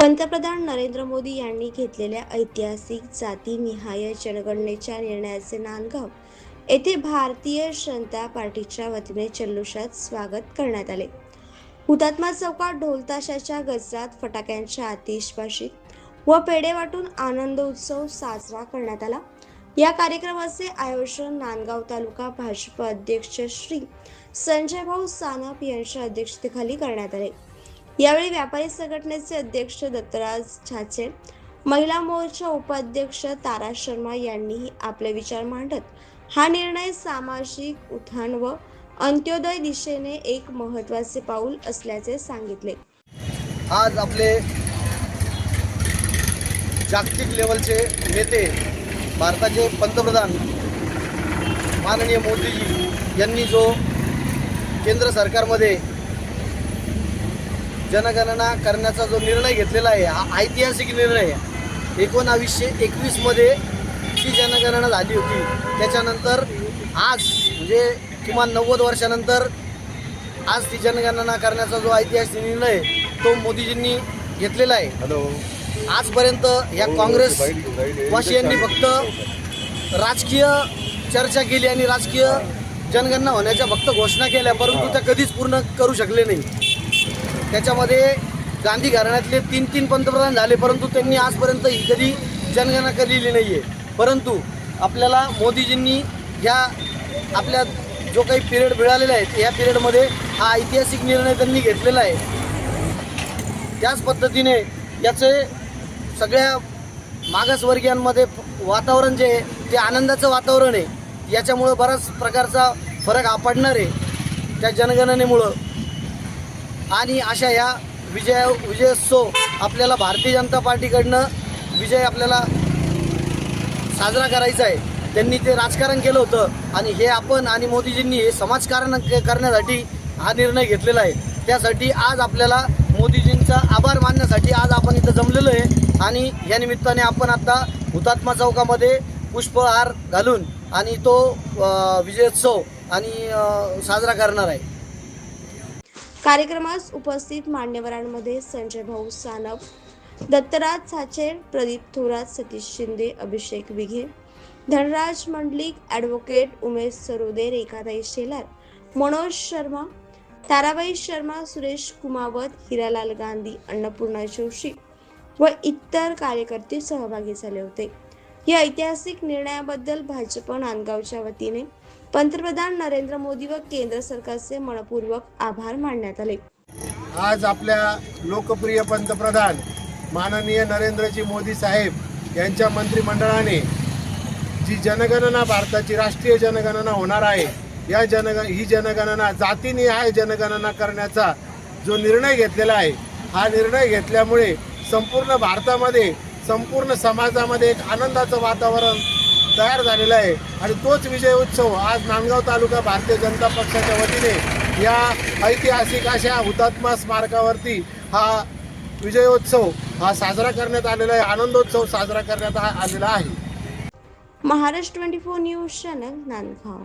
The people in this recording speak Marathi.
पंतप्रधान नरेंद्र मोदी यांनी घेतलेल्या ऐतिहासिक जातीनिहाय जनगणनेच्या निर्णयाचे नांदगाव येथे भारतीय जनता पार्टीच्या वतीने जल्लोषात स्वागत करण्यात आले. हुतात्मा चौकात ढोलताशाच्या गजरात फटाक्यांच्या आतिषबाजीत व पेढे वाटून आनंद उत्सव साजरा करण्यात आला. या कार्यक्रमाचे आयोजन नांदगाव तालुका भाजप अध्यक्ष श्री संजय भाऊ सानप यांच्या अध्यक्षतेखाली करण्यात आले. यावेळी व्यापारी संघटनेचे अध्यक्ष दत्तराज छाचे महिला मोर्चा उपाध्यक्ष तारा शर्मा यांनीही आपले विचार मांडत हा निर्णय सामाजिक उत्थान व अंत्योदय दिशेने एक महत्त्वाचे पाऊल असल्याचे सांगितले. आज आपले जागतिक लेवलचे नेते भारताचे पंतप्रधान माननीय मोदीजी यांनी जो केंद्र सरकारमध्ये जनगणना करण्याचा जो निर्णय घेतलेला आहे हा ऐतिहासिक निर्णय आहे. एकोणावीसशे एकवीसमध्ये जी जनगणना झाली होती त्याच्यानंतर आज म्हणजे किमान नव्वद वर्षानंतर आज ती जनगणना करण्याचा जो ऐतिहासिक निर्णय तो मोदीजींनी घेतलेला आहे. हॅलो. आजपर्यंत या काँग्रेस वासियांनी फक्त राजकीय चर्चा केली आणि राजकीय जनगणना होण्याच्या फक्त घोषणा केल्या परंतु त्या कधीच पूर्ण करू शकले नाही. त्याच्यामध्ये गांधी घराण्यातले तीन तीन पंतप्रधान झाले परंतु त्यांनी आजपर्यंत ही कधी जनगणना केलेली नाही आहे परंतु आपल्याला मोदीजींनी ह्या आपल्या जो काही पिरियड मिळालेला आहे या पिरियडमध्ये हा ऐतिहासिक निर्णय त्यांनी घेतलेला आहे. त्याच पद्धतीने याचे सगळ्या मागासवर्गीयांमध्ये वातावरण जे आहे ते आनंदाचं वातावरण आहे. याच्यामुळं बराच प्रकारचा फरक आपडणार आहे. त्या जनगणनेमुळं आणि अशा या विजय विजयोत्सव आपल्याला भारतीय जनता पार्टीकडनं विजय आपल्याला साजरा करायचा आहे. त्यांनी ते राजकारण केलं होतं आणि हे आपण आणि मोदीजींनी हे समाजकारण करण्यासाठी हा निर्णय घेतलेला आहे. त्यासाठी आज आपल्याला मोदीजींचा आभार मानण्यासाठी आज आपण इथं जमलेलो आहे आणि या निमित्ताने आपण आता हुतात्मा चौकामध्ये पुष्पहार घालून आणि तो विजयोत्सव आणि साजरा करणार आहे. कार्यक्रमास उपस्थित मान्यवरांमध्ये संजय भाऊ सानप दत्तराज साचेर प्रदीप थोरात सतीश शिंदे अभिषेक विघे धनराज मंडलिक ॲडव्होकेट उमेश सरोदे रेखाताई शेलार मनोज शर्मा ताराबाई शर्मा सुरेश कुमावत हिरालाल गांधी अन्नपूर्णा जोशी व इतर कार्यकर्ते सहभागी झाले होते. या ऐतिहासिक निर्णयाबद्दल भाजप नांदगावच्या वतीने पंतप्रधान नरेंद्र मोदी व केंद्र सरकारचे मनपूर्वक आभार मानण्यात आले. आज आपल्या लोकप्रिय पंतप्रधान माननीय नरेंद्रजी मोदी साहेब यांच्या मंत्रिमंडळाने जी जनगणना भारताची राष्ट्रीय जनगणना होणार आहे या जनग ही जनगणना जातीनिहाय जनगणना करण्याचा जो निर्णय घेतलेला आहे हा निर्णय घेतल्यामुळे संपूर्ण भारतामध्ये संपूर्ण समाजामध्ये एक आनंदाचं वातावरण तयार झालेलं आहे. आणि तोच विजय उत्सव आज नांदगाव तालुका भारतीय जनता पक्षाच्या वतीने या ऐतिहासिक अशा हुतात्मा स्मारकावरती हा विजयोत्सव हा साजरा करण्यात आलेला आहे. आनंदोत्सव साजरा करण्यात आलेला आहे. Maharashtra twenty four news channel Nandgaon.